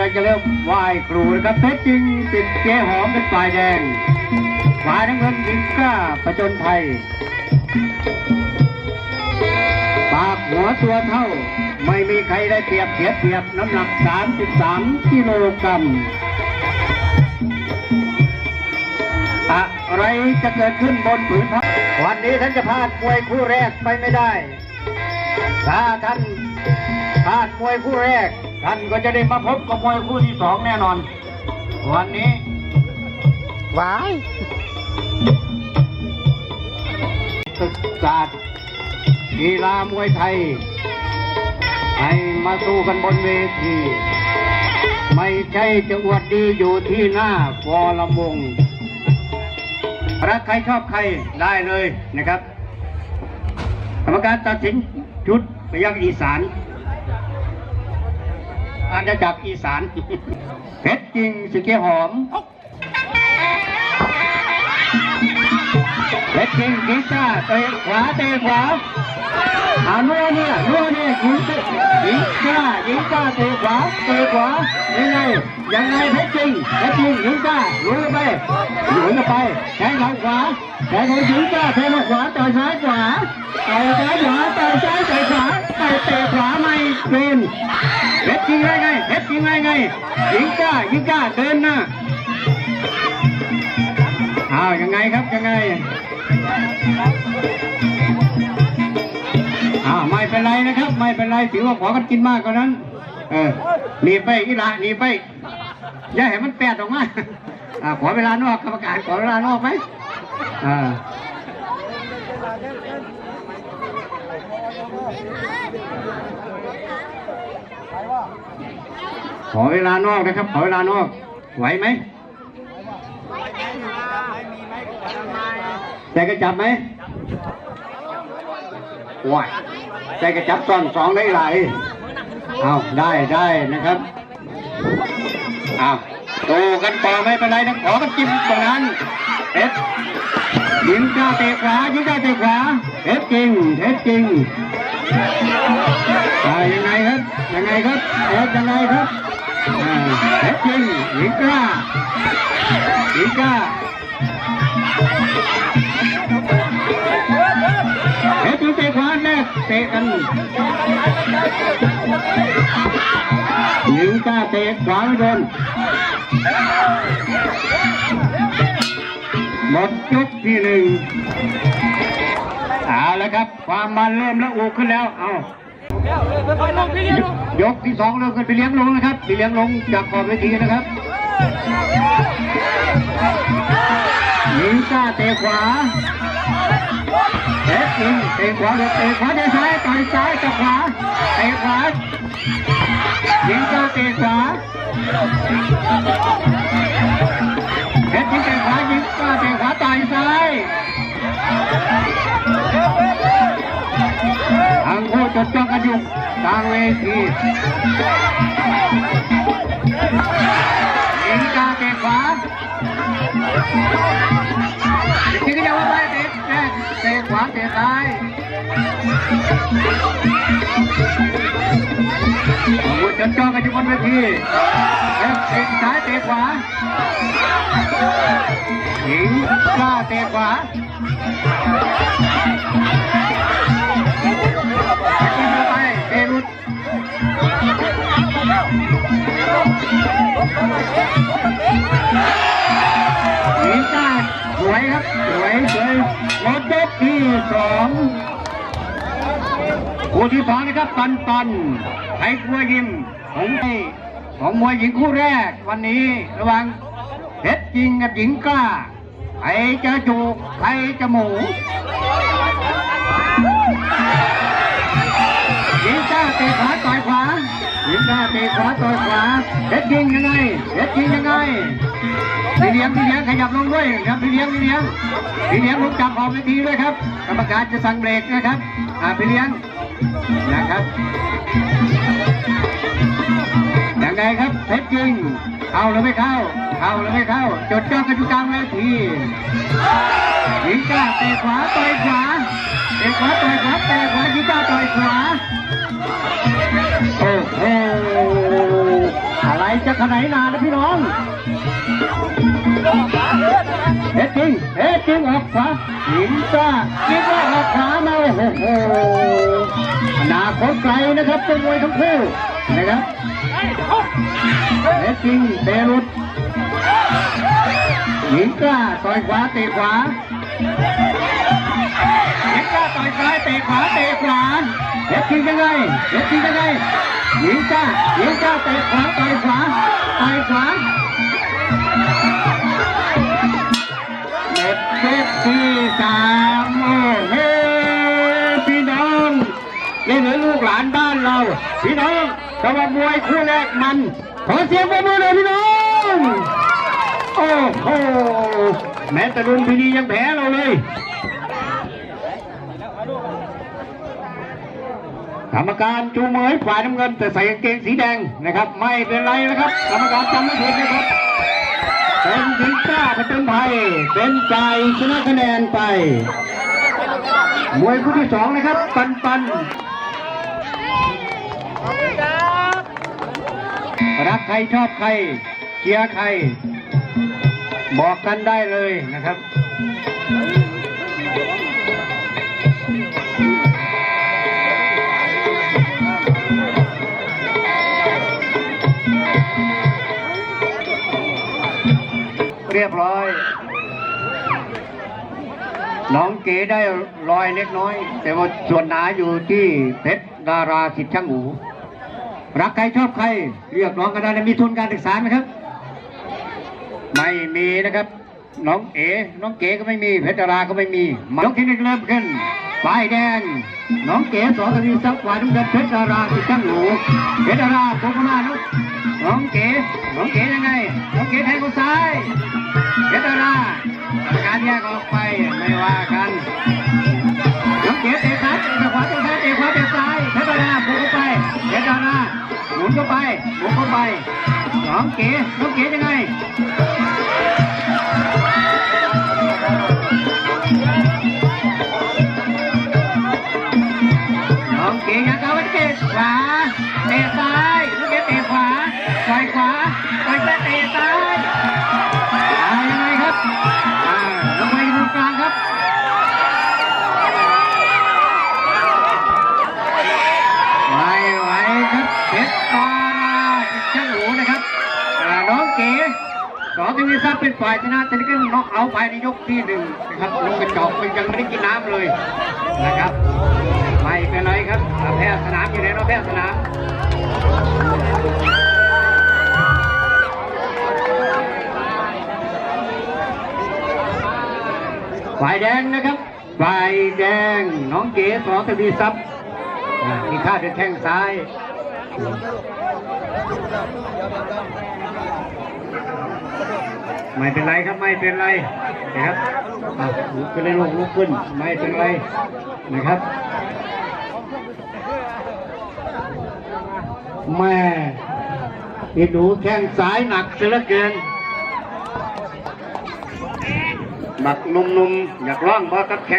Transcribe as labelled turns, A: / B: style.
A: เราจะเริ่มไหว้ครูนะครับเพชรจริงติดเจ๊หอมเป็นฝ่ายแดงฝ่ายน้ำเงินหญิงกล้าประจนภัยปากหัวตัวเท่า ไม่มีใครได้เปรียบเสียเปรียบน้ำหนัก 33 กิโลกรัมอะไรจะเกิดขึ้นบนผืนผ้าวันนี้ท่านจะพลาดมวยคู่แรกไปไม่ได้ ถ้าท่านพลาดมวยคู่แรก ท่านก็จะได้มาพบกับมวยคู่ที่สองแน่นอน วันนี้
B: ว้าย
A: ศึกษาสตร์กีฬามวยไทย ให้มาสู้กันบนเวที ไม่ใช่จะอวดดีอยู่ที่หน้าฟอลำวงรักใครชอบใครได้เลยนะครับ กรรมการตัดสินชุดไปยังอีสาน อาณาจักรอีสานเพชรจริงสิเกหอมเพชรจริงกีตาร์เตะขวาเตะขวาอานัวเนี่ยนัวเนี่ยยิงเตะยิงก้ายิงก้าเตะขวาเตะขวายังไงยังไงเพชรจริงเพชรจริงยิงก้าลุยไปลุยไปแทงเขาขวาแทงเขายิงก้าแทงเขาขวาต่อยซ้ายขวาต่อยซ้ายขวาต่อยซ้ายต่อยขวาต่อยเตะขวาไม่เป็น เพชรจริงไงไงเพชรจริงไงไงยิงกล้ายิงกล้าเดินหน้าอ้าวยังไงครับยังไงอ่าไม่เป็นไรนะครับ ไม่เป็นไรถือว่าขอกันกินมากกว่านั้น เออหนีไปอีละหนีไปอย่าให้มันแปดออกมาอ่าขอเวลานอกกรรมการขอเวลานอกไหมอ่า ขอเวลานอกนะครับ ขอเวลานอก ไหวไหมใจกระจับไหมว้ายใจกระจับตอนสองได้ไหลเอาได้ได้นะครับเอาโตกันต่อไม่เป็นไรนะขอกันจิ้มตรงนั้นเอ็ดยิงก้าเตะขวายิงก้าเตะขวาเอ็ดจริงเอ็ดจริงอ่ายังไงครับยังไงครับเอ็ดยังไงครับ เอ็ดจริงยิงกล้ายิงกล้าเฮ้ยเตะขวาแรกเตะกันหญิงกล้าเตะขวาไม่โดนหมดยกที่หนึ่งเอาล้วครับ ความมันเริ่มแล้วอูขึ้นแล้ว เอา ยกที่สองเริ่มกันไปเลี้ยงลงนะครับไปเลี้ยงลงจากขอบเวทีนะครับหญิงกล้าเตะขวาเตะจริงเตะขวาเตะขวาเตะซ้ายต่อยซ้ายกับขวาเตะขวายิงเจ้าเตะขวาเพชรยิงเตะขวายิงก็เตะขวาต่อยซ้าย อยู่กลางเวทียิงกาเตะขวาทีก็จะว่าไปเตะเตะเตะขวาเตะซ้ายโอ้โหจนจ้องกันอยู่บนเวทีเตะเตะซ้ายเตะขวาหญิงกล้าเตะขวา คู่ที่สองนะครับปันปันไทยครัวยิมของไทยของมวยหญิงคู่แรก วันนี้ระหว่างเพชรจริงกับหญิงกล้าใครจะจูกใครจะหมูหญิงกล้าเตะขวาต่อยขวาหญิงกล้าเตะขวาต่อยขวาเพชรจริงยังไงเพชรจริงยังไงพี่เลี้ยงพี่เลี้ยงขยับลงด้วยครับพี่เลี้ยงพี่เลี้ยงพี่เลี้ยงลงจับออกเวทีด้วยครับ กรรมการจะสั่งเบรกนะครับอ่าพี่เลี้ยง นะครับยังไงครับเพชรจริงเข้าหรือไม่เข้าเข้าหรือไม่เข้า จดจ้องกันอยู่กลางเวทีหญิงกล้าเตะขวาต่อยขวาเตะขวาต่อยขวาเตะขวาหญิงกล้าต่อยขวาโอ้โหอะไรจะขนายนานนะพี่น้องเฮ็ดจริงเฮ็ดจริงออกขวาหินจ้าคิดว่าออกขวามาโอ้โห อนาไกลนะครับเป็นมวยทั้งคู่นะครับเฮ็ดจริงเตะหลุดหญิงกล้าต่อยขวาเตะขวาหญิงกล้าต่อยซ้ายเตะขวาเตะขวาเฮ็ดจริงยังไงเฮ็ดจริงยังไงหญิงกล้าหญิงกล้าเตะขวาต่อยขวาต่อยขวาเด็ดเซตที่สามโอ้โห นี่เหลือลูกหลานบ้านเรา พี่น้องสำหรับมวยคู่แรกมัน ขอเสียงปรบมือเลยพี่น้อง โอ้โห แม้แต่รุ่นพินียังแพ้เราเลยกรรมการจูมือฝ่ายน้ำเงินแต่ใส่กางเกงสีแดงนะครับ ไม่เป็นไรนะครับกรรมการจำไม่ผิดนะครับเป็นถึงกล้าผจญภัยเป็นใจชนะคะแนนไปมวยคู่ที่สองนะครับ ปันปัน รักใครชอบใครเชียร์ใคร บอกกันได้เลยนะครับเรียบร้อย น้องเก๋ได้รอยเล็กน้อย แต่ว่าส่วนหนาอยู่ที่เพชรดาราสิทธิ์ช่างหู รักใครชอบใครเรียกร้องกันได้มีทุนการศึกษาไหมครับ ไม่มีนะครับ น้องเอ๋น้องเก๋ก็ไม่มีเพชรดาราก็ไม่มียกที่หนึ่งเริ่มขึ้นฝ่ายแดง น้องเก๋สองทวีทรัพย์ฝ่ายน้ำเงินเพชรดาราสิทธิ์ช่างหูเพชรดาราโผล่เข้ามาน้องน้องเก๋น้องเก๋ยังไง น้องเก๋แทงเขาซ้ายเพชรดาราการแยกออกไปไม่ว่ากัน น้องเก๋เตะซ้ายเตะขวาเตะซ้ายเตะขวาเตะ เข้าไปหมุนเข้าไปสองเก๋น้องเก๋ยังไง องทีวีซับเป็นฝ่ายชนะแต่นี่ก็น็อกเอาท์ไปในยกที่หนึ่งนะครับลงกระจอกมันยังไม่ได้กินน้ำเลยนะครับไม่เป็นไรครับอ่าแพ้สนามอยู่ในรอบแพ้สนามฝ่ายแดงนะครับฝ่ายแดงน้องเก๋สองทวีทรัพย์มีค่าเดินแข้งซ้าย ไม่เป็นไรครับไม่เป็นไรนะครับลุกขึ้นเลยลูกลุกขึ้นไม่เป็นไรนะครับแม่นี่ดูแข้งสายหนักเสียเหลือเกินบักนุ่มๆอยากร้องบ่กับแขก